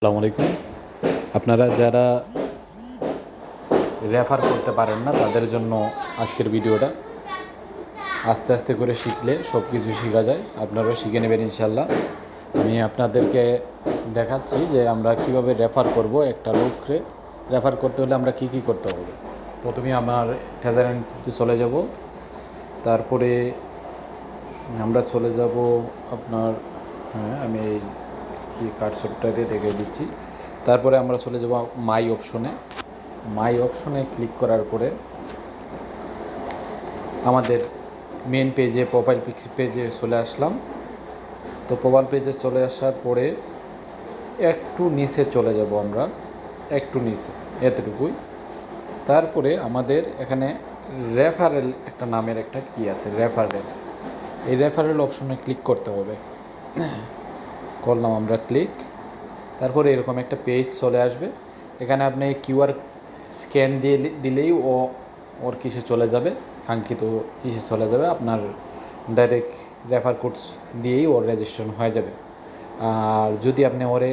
আসসালামু আলাইকুম। আপনারা যারা রেফার করতে পারেন না, তাদের জন্য আজকের ভিডিওটা। আস্তে আস্তে করে শিখলে সব কিছু শেখা যায়, আপনারাও শিখে নেবেন ইনশাল্লাহ আমি আপনাদেরকে দেখাচ্ছি যে আমরা কীভাবে রেফার করব একটা লোককে। রেফার করতে হলে আমরা কি কি করতে হবে? প্রথমে আমার এন্ট্রিতে চলে যাব। তারপরে আমরা চলে যাব আপনার হ্যাঁ আমি কি কার্ডশটটাতে দেখে দিচ্ছি। তারপরে আমরা চলে যাব মাই অপশনে মাই অপশনে ক্লিক করার পরে আমাদের মেন পেজে প্রোফাইল পিক্স পেজে চলে আসলাম। তো প্রোফাইল পেজে চলে আসার পরে একটু নিচে চলে যাব আমরা। একটু নিচে, এতটুকুই। তারপরে আমাদের এখানে রেফারেল একটা নামের একটা কি আছে রেফারেল এই রেফারেল অপশনে ক্লিক করতে হবে। করলাম আমরা ক্লিক তারপরে এরকম একটা পেজ চলে আসবে। এখানে আপনি কিউআর স্ক্যান দিয়ে দিলেই ও, ওর কিসে চলে যাবে, কাঙ্ক্ষিত কিসে চলে যাবে, আপনার ডাইরেক্ট রেফার কোড দিয়েই ওর রেজিস্ট্রেশন হয়ে যাবে। আর যদি আপনি ওরে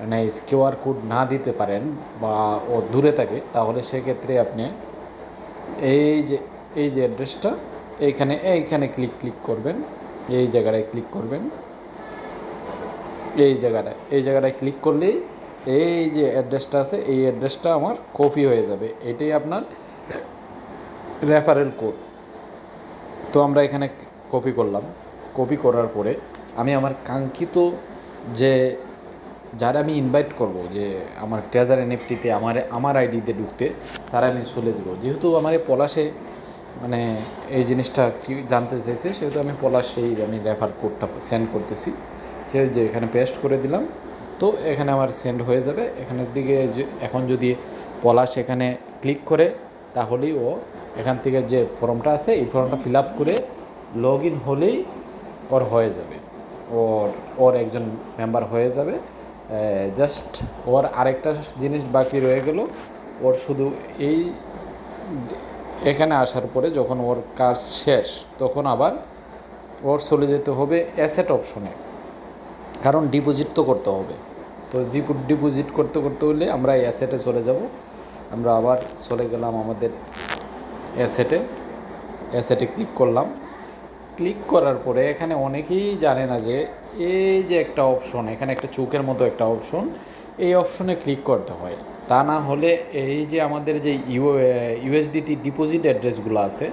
মানে কিউআর কোড না দিতে পারেন বা ও দূরে থাকে, তাহলে সেক্ষেত্রে আপনি এই যে এই যে অ্যাড্রেসটা এইখানে এইখানে ক্লিক ক্লিক করবেন, এই জায়গাটায় ক্লিক করবেন। এই জায়গাটায় এই জায়গাটায় ক্লিক করলেই এই যে অ্যাড্রেসটা আছে, এই অ্যাড্রেসটা আমার কপি হয়ে যাবে। এটাই আপনার রেফারেল কোড তো আমরা এখানে কপি করলাম। কপি করার পরে আমি আমার কাঙ্ক্ষিত যে, যারা আমি ইনভাইট করব, যে আমার ট্রেজার এনএফটিতে আমার আমার আইডিতে ঢুকতে, তারা আমি চলে দেবো। যেহেতু আমার এই পলাশে মানে এই জিনিসটা কি জানতে চাইছে, সেহেতু আমি পলাশেই আমি রেফার কোডটা সেন্ড করতেছি। সে যে এখানে পেস্ট করে দিলাম, তো এখানে আমার সেন্ড হয়ে যাবে। এখানের দিকে এখন যদি পলাশ এখানে ক্লিক করে, তাহলেই ও এখান থেকে যে ফর্মটা আছে, এই ফর্মটা ফিল আপ করে লগ ইন হলেই ওর হয়ে যাবে। ওর ওর একজন মেম্বার হয়ে যাবে। জাস্ট ওর আরেকটা জিনিস বাকি রয়ে গেল। ওর শুধু এই এখানে আসার পরে যখন ওর কাজ শেষ, তখন আবার ওর চলে যেতে হবে অ্যাসেট অপশনে কারণ ডিপোজিট তো করতে হবে। তো জিপু ডিপোজিট করতে করতে হলে আমরা অ্যাসেটে চলে যাব। আমরা আবার চলে গেলাম আমাদের অ্যাসেটে অ্যাসেটে ক্লিক করলাম। ক্লিক করার পরে এখানে অনেকেই জানে না যে এই যে একটা অপশন এখানে একটা চোখের মতো একটা অপশন এই অপশনে ক্লিক করতে হয়। তা না হলে এই যে আমাদের যে ইউ ইউএসডিটি ডিপোজিট অ্যাড্রেসগুলো আছে,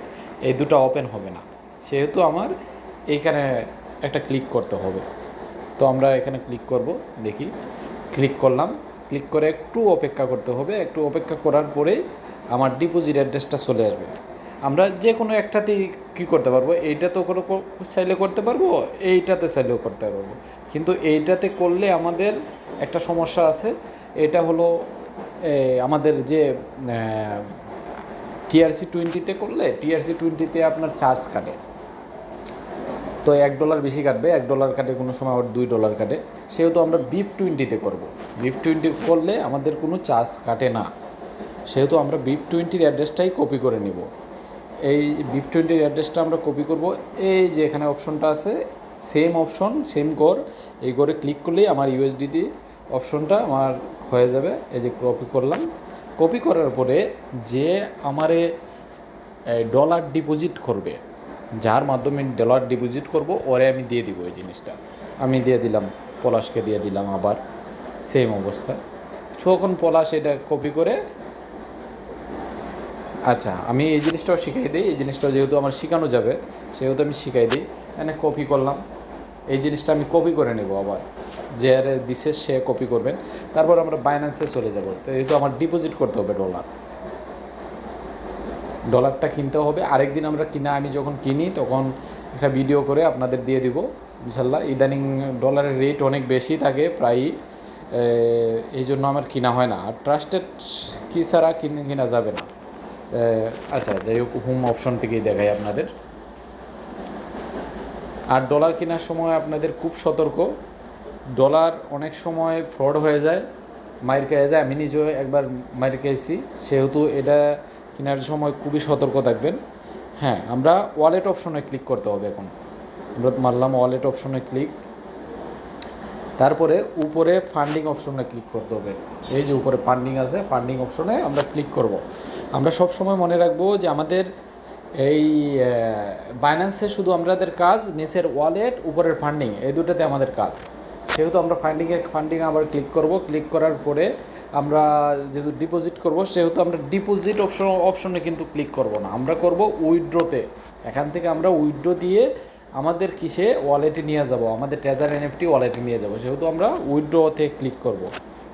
এই দুটো ওপেন হবে না। সেহেতু আমার এইখানে একটা ক্লিক করতে হবে। তো আমরা এখানে ক্লিক করব, দেখি। ক্লিক করলাম। ক্লিক করে একটু অপেক্ষা করতে হবে। একটু অপেক্ষা করার পরে আমার ডিপোজিট অ্যাড্রেসটা চলে আসবে। আমরা যে কোনো একটাতেই কী করতে পারব? এইটা তো কোনো চাইলে করতে পারব, এইটাতে চাইলেও করতে পারব। কিন্তু এইটাতে করলে আমাদের একটা সমস্যা আছে। এটা হলো আমাদের যে টিআরসি টোয়েন্টিতে করলে টিআরসি টোয়েন্টিতে আপনার চার্জ কাটে। তো এক ডলার বেশি কাটবে, এক ডলার কাটে কোনো সময় আবার দুই ডলার কাটে। সেহেতু আমরা বিফ টোয়েন্টিতে করব। বিফ টোয়েন্টি করলে আমাদের কোনো চার্জ কাটে না। সেহেতু আমরা বিফ টোয়েন্টির অ্যাড্রেসটাই কপি করে নিব। এই বিফ টোয়েন্টির অ্যাড্রেসটা আমরা কপি করব। এই যে এখানে অপশনটা আছে সেম অপশন সেম কর এই করে ক্লিক করলেই আমার ইউএসডিটি অপশনটা আমার হয়ে যাবে। এই যে কপি করলাম। কপি করার পরে যে আমারে ডলার ডিপোজিট করবে যার মাধ্যমে ডলার ডিপোজিট করব, ওরে আমি দিয়ে দিব এই জিনিসটা। আমি দিয়ে দিলাম, পলাশকে দিয়ে দিলাম আবার সেম অবস্থা। তখন পলাশ এটা কপি করে আচ্ছা আমি এই জিনিসটাও শিখাই দিই, এই জিনিসটাও যেহেতু আমার শেখানো যাবে, সেহেতু আমি শিখাই দিই। এখানে কপি করলাম, এই জিনিসটা আমি কপি করে নেব আবার। যে আরে দিছে, সে কপি করবেন তারপর আমরা বাইন্যান্সে চলে যাব। তো যেহেতু আমার ডিপোজিট করতে হবে ডলার ডলারটা কিনতে হবে। আরেকদিন আমরা কিনা, আমি যখন কিনি, তখন একটা ভিডিও করে আপনাদের দিয়ে দিব। ইনশাল্লাহ ইদানিং ডলারের রেট অনেক বেশি থাকে, প্রায়ই। এই জন্য আমার কিনা হয় না। আর ট্রাস্টেড কি ছাড়া কিনে, কিনা যাবে না। আচ্ছা যাই হোক হোম অপশন থেকেই দেখাই আপনাদের। আর ডলার কেনার সময় আপনাদের খুব সতর্ক। ডলার অনেক সময় ফ্রড হয়ে যায়। মায়ের খেয়ে যায়। আমি নিজেও একবার মায়ের খেয়েছি সেহেতু এটা কেনার সময় খুবই সতর্ক থাকবেন। হ্যাঁ আমরা ওয়ালেট অপশনে ক্লিক করতে হবে এখন। আমরা মারলাম ওয়ালেট অপশনে ক্লিক তারপরে উপরে ফান্ডিং অপশনে ক্লিক করতে হবে। এই যে উপরে ফান্ডিং আছে ফান্ডিং অপশনে আমরা ক্লিক করব। আমরা সব সময় মনে রাখব যে আমাদের এই বাইন্যান্সে শুধু আমাদের কাজ নিচের ওয়ালেট উপরের ফান্ডিং এই দুটোতে আমাদের কাজ। সেহেতু আমরা ফান্ডিংয়ে ফান্ডিং আবার ক্লিক করব ক্লিক করার পরে আমরা যেহেতু ডিপোজিট করব, সেহেতু আমরা ডিপোজিট অপশন অপশনে কিন্তু ক্লিক করব না। আমরা করব উইথড্রোতে এখান থেকে আমরা উইড্রো দিয়ে আমাদের কিসে? ওয়ালেটে নিয়ে যাব। আমাদের ট্রেজার এনএফটি ওয়ালেটে নিয়ে যাব। সেহেতু আমরা উইড্রোতে ক্লিক করব।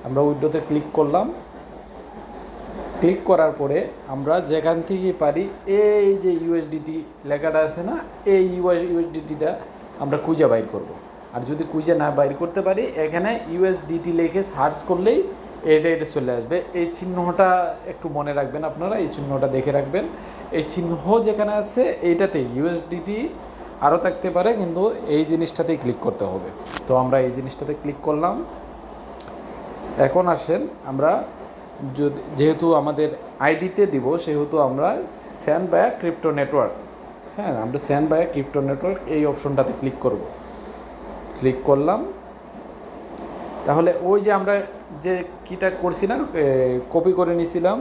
আমরা উইড্রোতে ক্লিক করলাম। ক্লিক করার পরে আমরা যেখান থেকে পারি, এই যে ইউএসডিটি লেখাটা আছে না, এই ইউএস ইউএসডিটিটা আমরা খুঁজে বাইর করব। আর যদি খুঁজে না বাইর করতে পারি, এখানে ইউএসডিটি লিখে সার্চ করলেই এটা এটা চলে আসবে। এই চিহ্নটা একটু মনে রাখবেন আপনারা, এই চিহ্নটা দেখে রাখবেন। এই চিহ্ন যেখানে আছে, এইটাতে ইউএসডিটি আরও থাকতে পারে, কিন্তু এই জিনিসটাতেই ক্লিক করতে হবে। তো আমরা এই জিনিসটাতে ক্লিক করলাম। এখন আসেন আমরা, যদি, যেহেতু আমাদের আইডিতে দিব, সেহেতু আমরা স্যান্ড বায়া ক্রিপ্টো নেটওয়ার্ক হ্যাঁ আমরা স্যান্ড বায়া ক্রিপ্টো নেটওয়ার্ক এই অপশনটাতে ক্লিক করব। ক্লিক করলাম। তাহলে ওই যে আমরা যে কিটা করছি না কপি করে নিয়েছিলাম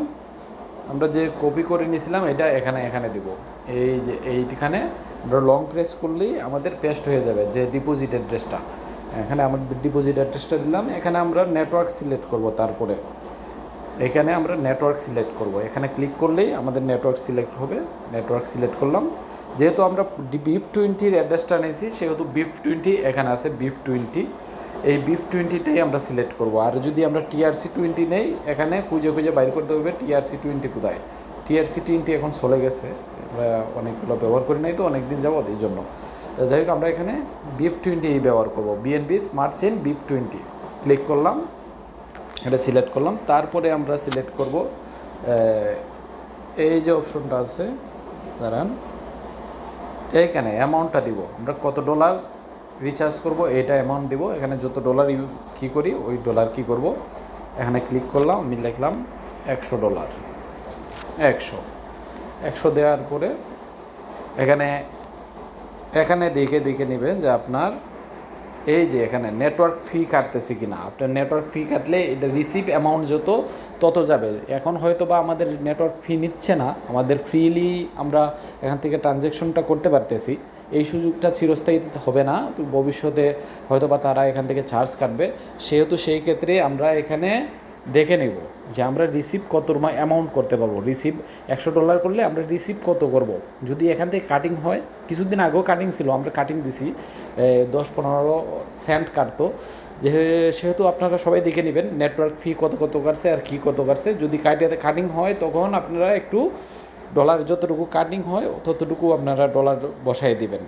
আমরা যে কপি করে নিয়েছিলাম এটা এখানে এখানে দিব। এই যে এইখানে আমরা লং প্রেস করলেই আমাদের পেস্ট হয়ে যাবে যে ডিপোজিট অ্যাড্রেসটা এখানে আমাদের ডিপোজিট অ্যাড্রেসটা দিলাম, এখানে আমরা নেটওয়ার্ক সিলেক্ট করব তারপরে। এখানে আমরা নেটওয়ার্ক সিলেক্ট করব। এখানে ক্লিক করলেই আমাদের নেটওয়ার্ক সিলেক্ট হবে নেটওয়ার্ক সিলেক্ট করলাম। যেহেতু আমরা বিফ টোয়েন্টির অ্যাড্রেসটা নিয়েছি, সেহেতু বিফ টোয়েন্টি এখানে আছে বিফ টোয়েন্টি এই বিফ টোয়েন্টিটাই আমরা সিলেক্ট করব। আর যদি আমরা টিআরসি টোয়েন্টি নেই, এখানে খুঁজে খুঁজে বাইর করতে হবে টিআরসি টোয়েন্টি কোথায়? টিআরসি টোয়েন্টি এখন চলে গেছে। আমরা অনেকগুলো ব্যবহার করি নাই তো অনেক দিন যাব এই জন্য। যাই হোক, আমরা এখানে বিফ টোয়েন্টি ব্যবহার করব। BNB smart chain BEP twenty. Click করলাম, এটা সিলেক্ট করলাম। তারপরে আমরা সিলেক্ট করব এই যে অপশনটা আছে, দাঁড়ান, এইখানে অ্যামাউন্টটা দিব। আমরা কত ডলার রিচার্জ করব, এটা অ্যামাউন্ট দেবো। এখানে যত ডলার ইউ কী করি, ওই ডলার কি করব। এখানে ক্লিক করলাম, আমি লিখলাম একশো ডলার একশো। একশো দেওয়ার পরে এখানে এখানে দেখে দেখে নেবেন যে আপনার এই যে এখানে নেটওয়ার্ক ফি কাটতেছে কিনা? আপনার নেটওয়ার্ক ফি কাটলে এটা রিসিভ অ্যামাউন্ট যত, তত যাবে। এখন হয়তো বা আমাদের নেটওয়ার্ক ফি নিচ্ছে না। আমাদের ফ্রিলি আমরা এখান থেকে ট্রানজ্যাকশনটা করতে পারতেছি। এই সুযোগটা চিরস্থায়ী হবে না। ভবিষ্যতে হয়তো বা তারা এখান থেকে চার্জ কাটবে। সেহেতু সেই ক্ষেত্রে আমরা এখানে দেখে নেব যে আমরা রিসিভ কত অ্যামাউন্ট করতে পারব। রিসিভ একশো ডলার করলে আমরা রিসিভ কত করব। যদি এখান থেকে কাটিং হয়, কিছুদিন আগেও কাটিং ছিল, আমরা কাটিং দিছি দশ পনেরো সেন্ট কাটতো। যে, সেহেতু আপনারা সবাই দেখে নেবেন নেটওয়ার্ক ফি কত কত কাটছে আর কী কত কাটছে। যদি কাটিয়াতে কাটিং হয়, তখন আপনারা একটু ডলার যতটুকু কাটিং হয়, ততটুকু আপনারা ডলার বসাই দিবেন।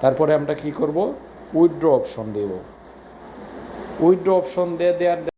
তারপরে আমরা কি করব? উইথড্র অপশন দেব। উইথড্র অপশন দিয়ে দেওয়ার